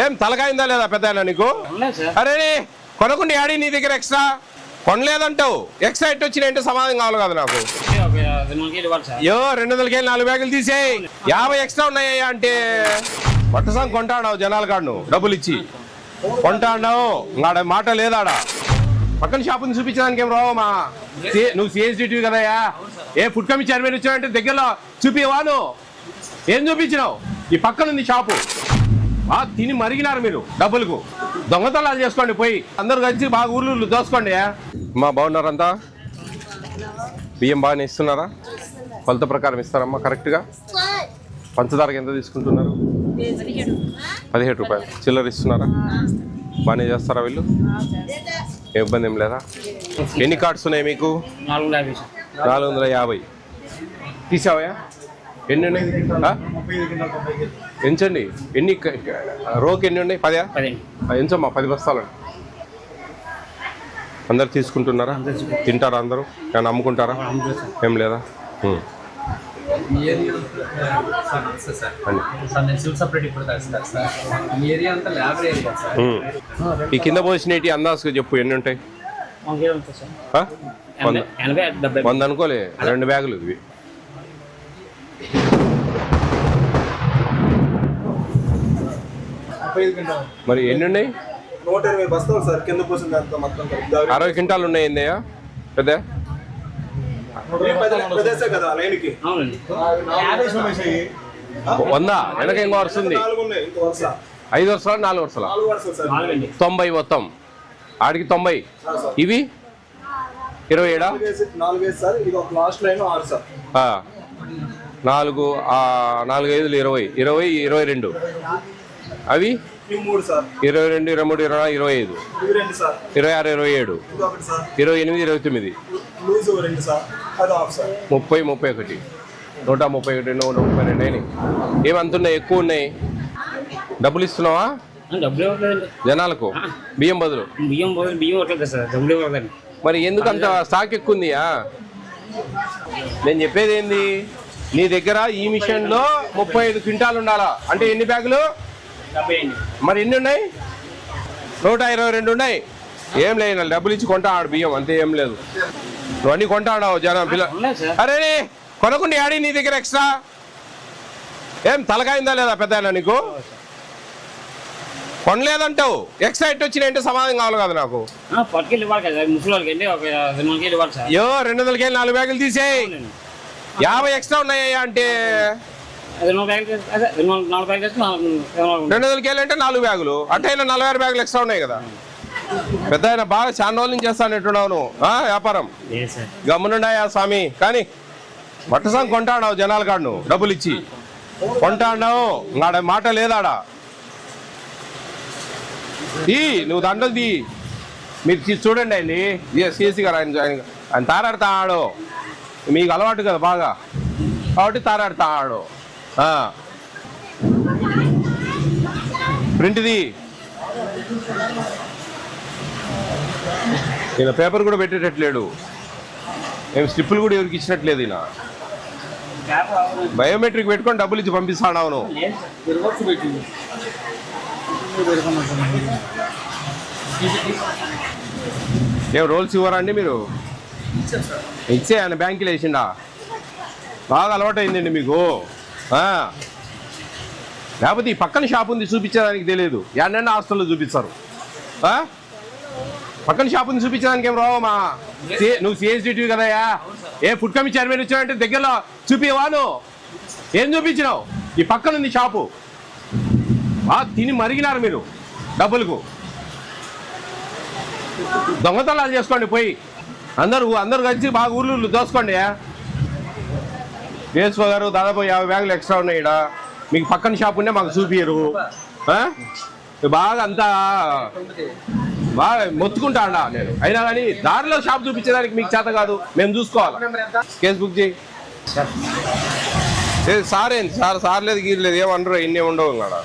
ఏం తలకాయిందా లేదా పెద్ద నీకు? ఉన్నాయి అరే కొనకుండా ఆడి నీ దగ్గర ఎక్స్ట్రా? కొనలేదంటావు. ఎక్స్ట్రా ఎట్ వచ్చినాయంటే సమాధానం కావాలి కదా నాకు. ఒక రెండు వందలకి నాలుగు బ్యాగులు తీసేయి. యాభై ఎక్స్ట్రా ఉన్నాయ్యా అంటే? పట్టసం కొంటాడావు జనాల కాడు డబ్బులు ఇచ్చి. కొంటాడావు. ఆడ మాట లేదాడ? పక్కన షాపుని చూపించడానికి ఏం రావు మా సి- నువ్వు సిఎస్డిటివి కదయ్యా? ఏ ఫుడ్ కమి చైర్మన్ వచ్చావంటే దగ్గరలో చూపివా నువ్వు? ఏం చూపించినావు? ఈ పక్కన ఉంది షాపు తిని మరిగినారు మీరు డబ్బులకు. దొంగతనాలు చేసుకోండి పోయి. అందరు కలిసి బాగా ఊర్లు దోసుకోండి మా బాగున్నారంతా? బియ్యం బాగానే ఇస్తున్నారా? కొలత ప్రకారం ఇస్తారమ్మా కరెక్ట్గా? పంచదారకి ఎంత తీసుకుంటున్నారు? పదిహేడు రూపాయలు. చిల్లర ఇస్తున్నారా? బాగానే చేస్తారా వీళ్ళు? ఏ ఇబ్బంది ఏం లేదా? ఎన్ని కార్డ్స్ ఉన్నాయి మీకు? నాలుగు వందల యాభై. సార్ నాలుగు వందల యాభై. తీసావయా ఎన్ని ఉన్నాయి? ఎంచండి? ఎన్ని రోకి ఎన్ని ఉన్నాయి? పదా ఎంచమ్మా పది బస్తాలు. అందరు తీసుకుంటున్నారా? తింటారా అందరూ? కానీ అమ్ముకుంటారా? ఏం లేదా. ఈ ఏరియా ఉం. ఈ కింద పోసినవి అందాజుగా చెప్పు ఎన్ని ఉంటాయి? వంద అనుకోలే రెండు బ్యాగులు ఇవి. మరి ఎన్ని ఉన్నాయి నూట ఇరవై బస్తాలు సార్ కింద పోసింది అంత మొత్తం. అరవై క్వింటాలు ఉన్నాయి ఏందయ్యా పెద్ద? కదా లైన్కి. అవునండి. వంద? వెనక ఇంకో వస్తుంది నాలుగు ఉన్నాయి ఇంకో వరుస. ఐదు వరుసలా నాలుగు వరుసలా? తొంభై మొత్తం. ఆడికి తొంభై. ఇవి? ఇరవై ఏడా? నాలుగు నాలుగు ఐదులు ఇరవై. ఇరవై ఇరవై రెండు. అవి? ఇరవై రెండు ఇరవై మూడు ఇరవై నాలుగు, ఇరవై ఐదు. ఇరవై ఆరు ఇరవై ఏడు. ఇరవై ఎనిమిది ఇరవై తొమ్మిది. లూజ్ రెండు సార్. అది ఆఫ్ సార్. ముప్పై ముప్పై ఒకటి. నూట ముప్పై ఒకటి నూట ముప్పై రెండు అయినాయి. ఏమంతున్నాయి ఎక్కువ ఉన్నాయి. డబ్బులు ఇస్తున్నావా? జనాలకు? బియ్యం బదులు? బియ్యం బియ్యం సార్. మరి ఎందుకు అంత స్టాక్ ఎక్కువ ఉందియా? నేను చెప్పేది ఏంది? నీ దగ్గర ఈ మిషన్లో ముప్పై ఐదు క్వింటాలు ఉండాలా? అంటే ఎన్ని బ్యాగులు? మరి ఎన్ని ఉన్నాయి? నూట ఇరవై రెండు ఉన్నాయి. ఏం లేదు డబ్బులు ఇచ్చి కొంటా ఆడు బియ్యం అంతే ఏం లేదు. నువ్వు అన్ని కొంటాడావు జనం పిల్ల ఉన్నాయి అరే కొనకుండా ఆడి నీ దగ్గర ఎక్స్ట్రా? ఏం తలకాయిందా లేదా పెద్ద నీకు? కొనలేదంటావు. ఎక్స్ట్రా ఎట్ వచ్చినాయంటే సమాధానం కావాలి కదా నాకు? ఒక రెండు వందలకి నాలుగు బ్యాగులు తీసేయి. యాభై ఎక్స్ట్రా ఉన్నాయ్యా అంటే? రెండు వందల బ్యాగులు రెండు వందల నాలుగు బ్యాగులు అంటే నాలుగు బ్యాగులు. అట్టయినా నలభై ఆరు బ్యాగులు ఎక్స్ట్రా ఉన్నాయి కదా. పెద్ద ఆయన బాగా చాలా రోజుల నుంచి చేస్తానట్టున్నావు నువ్వు ఆ, వ్యాపారం. గమ్మునుండాయా స్వామి? కానీ మట్టసం కొంటాడావు జనాల కాడు డబ్బులు ఇచ్చి. కొంటాడావు. ఆడ మాట లేదాడ? ఈ నువ్వు దండలు తీ. మీరు చూడండి అండి సిఎస్సి గారు ఆయన ఆయన- ఆయన తారాడుతా ఆడు మీకు అలవాటు కదా బాగా. కాబట్టి తారాడుతా ఆడు. ప్రింట్ది. ఈయన పేపర్ కూడా పెట్టేటట్లేడు. ఏం స్లిప్పులు కూడా ఎవరికి ఇచ్చినట్లేదు ఈయన. బయోమెట్రిక్ పెట్టుకొని డబ్బులు ఇచ్చి పంపిస్తాడు అవును. ఏం రోల్స్ ఇవ్వరా అండి మీరు? ఇచ్చే ఆయన బ్యాంకులో వేసిండా? బాగా అలవాటు అయిందండి మీకు. లేకపోతే ఈ పక్కన షాప్ ఉంది చూపించడానికి తెలియదు. ఎన్నెన్న హాస్టల్లో చూపిస్తారు. పక్కన షాప్ ఉంది చూపించడానికి ఏం రావమ్మా నువ్వు సిఎస్డిటివి కదయ్యా? ఏ ఫుడ్ కమిటీ చైర్మన్ వచ్చావంటే దగ్గరలో చూపివా నువ్వు ఏం చూపించినావు? ఈ పక్కన ఉంది షాపు. బా తిని మరిగినారు మీరు డబ్బులకు. దొంగతనాలు చేసుకోండి పోయి. అందరూ అందరు కలిసి బాగా ఊర్లు దోసుకోండి వేసుకో గారు దాదాపు యాభై బ్యాగులు ఎక్స్ట్రా ఉన్నాయి ఈడ. మీకు పక్కన షాప్ ఉంటే మాకు చూపియరు బాగా అంతా బాగా మొత్తుకుంటా అండా నేను. అయినా కానీ దారిలో షాప్ చూపించడానికి మీకు చేత కాదు. మేము చూసుకోవాలి? కేసు బుక్ చేయి. సార్? ఏంది సార్ సార్ లేదు గీర్లేదు ఏమనరు ఎన్ని ఉండవు ఇంకా